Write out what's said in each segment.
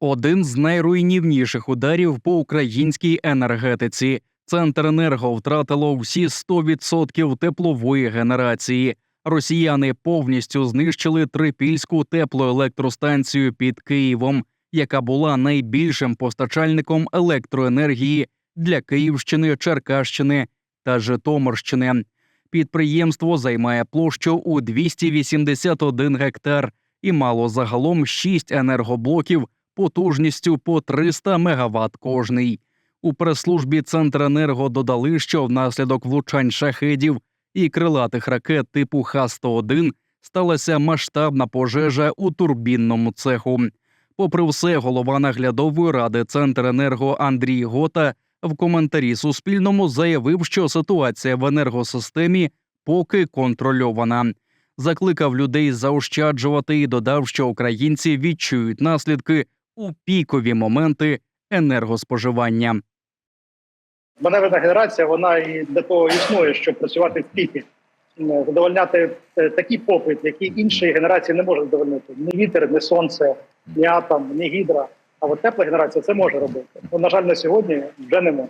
Один з найруйнівніших ударів по українській енергетиці. Центренерго втратило всі 100% теплової генерації. Росіяни повністю знищили трипільську теплоелектростанцію під Києвом, яка була найбільшим постачальником електроенергії для Київщини, Черкащини та Житомирщини. Підприємство займає площу у 281 гектар і мало загалом 6 енергоблоків потужністю по 300 МВт кожний. У прес-службі Центренерго додали, що внаслідок влучань шахедів і крилатих ракет типу Х-101 сталася масштабна пожежа у турбінному цеху. Попри все, голова наглядової ради Центренерго Андрій Гота в коментарі Суспільному заявив, що ситуація в енергосистемі поки контрольована. Закликав людей заощаджувати і додав, що українці відчують наслідки у пікові моменти енергоспоживання. Маневрена генерація вона і для того існує, щоб працювати в піки, задовольняти е, такий попит, який інші генерації не можуть задовольнити. Ні вітер, ні сонце, ні атом, ні гідра. А от тепла генерація це може робити. Ну, на жаль, на сьогодні вже не може.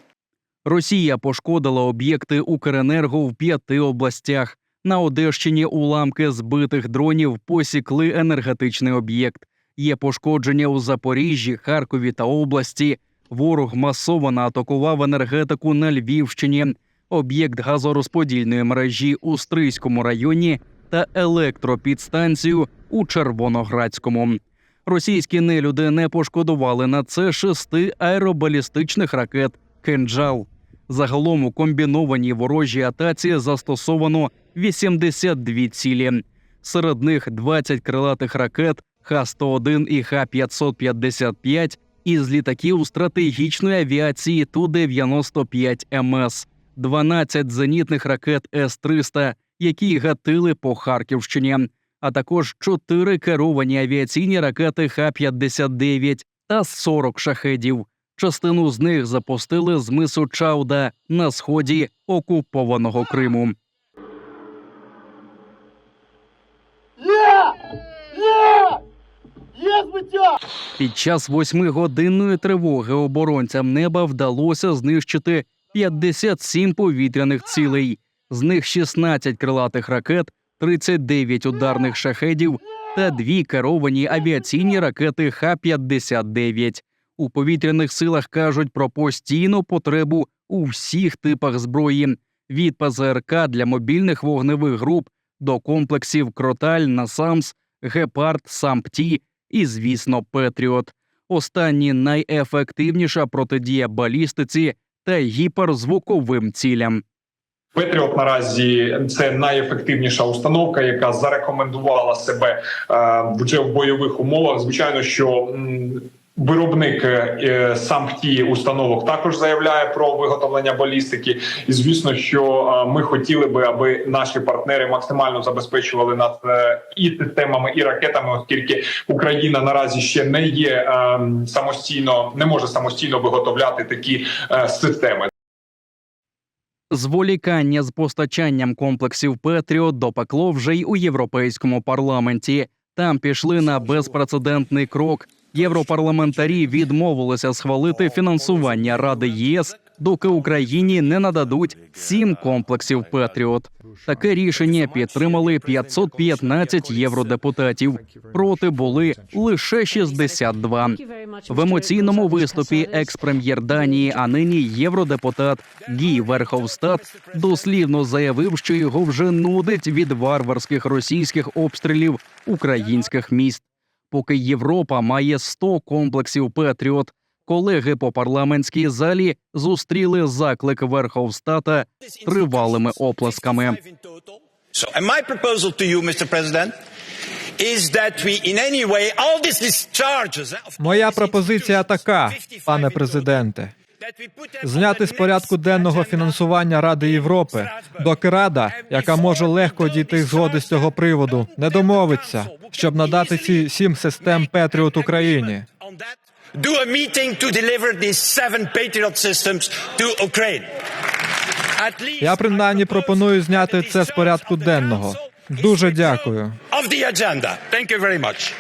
Росія пошкодила об'єкти Укренерго в п'яти областях. На Одещині уламки збитих дронів посікли енергетичний об'єкт. Є пошкодження у Запоріжжі, Харкові та області. Ворог масово атакував енергетику на Львівщині, об'єкт газорозподільної мережі у Стрийському районі та електропідстанцію у Червоноградському. Російські нелюди не пошкодували на це шести аеробалістичних ракет «Кинджал». Загалом у комбінованій ворожій атаці застосовано 82 цілі. Серед них 20 крилатих ракет Х-101 і Х-555 із літаків стратегічної авіації Ту-95 МС, 12 зенітних ракет С-300, які гатили по Харківщині, а також 4 керовані авіаційні ракети Х-59 та 40 шахедів. Частину з них запустили з мису Чауда на сході окупованого Криму. Є! Є! Є збиття! Під час восьмигодинної тривоги оборонцям неба вдалося знищити 57 повітряних цілей, з них 16 крилатих ракет, 39 ударних шахедів та дві керовані авіаційні ракети Х-59. У повітряних силах кажуть про постійну потребу у всіх типах зброї від ПЗРК для мобільних вогневих груп до комплексів Кроталь, Насамс, Гепард, Сампті і, звісно, Петріот. Останні найефективніша протидія балістиці та гіперзвуковим цілям. Петріот наразі це найефективніша установка, яка зарекомендувала себе е, вже в бойових умовах. Звичайно, що виробник е, сам ті установок також заявляє про виготовлення балістики. І звісно, що е, ми хотіли би, аби наші партнери максимально забезпечували нас е, і системами, і ракетами, оскільки Україна наразі ще не є е, самостійно, не може самостійно виготовляти такі е, системи. Зволікання з постачанням комплексів Петріот допекло вже й у європейському парламенті. Там пішли на безпрецедентний крок. Європарламентарі відмовилися схвалити фінансування Ради ЄС, доки Україні не нададуть сім комплексів Петріот. Таке рішення підтримали 515 євродепутатів. Проти були лише 62. В емоційному виступі екс-прем'єр Данії, а нині євродепутат Гі Верховстат дослівно заявив, що його вже нудить від варварських російських обстрілів українських міст. Поки Європа має 100 комплексів Петріот, колеги по парламентській залі зустріли заклик Верховстата тривалими оплесками. So, and my proposal to you, Mr. President, is that we in any way all these discharges Моя пропозиція така, пане президенте. Зняти з порядку денного фінансування Ради Європи, доки Рада, яка може легко дійти згоди з цього приводу, не домовиться, щоб надати ці сім систем Петріот Україні. Do a meeting to deliver these seven Patriot systems to Ukraine. Я принаймні пропоную зняти це з порядку денного. Дуже дякую. of the agenda. Thank you very much.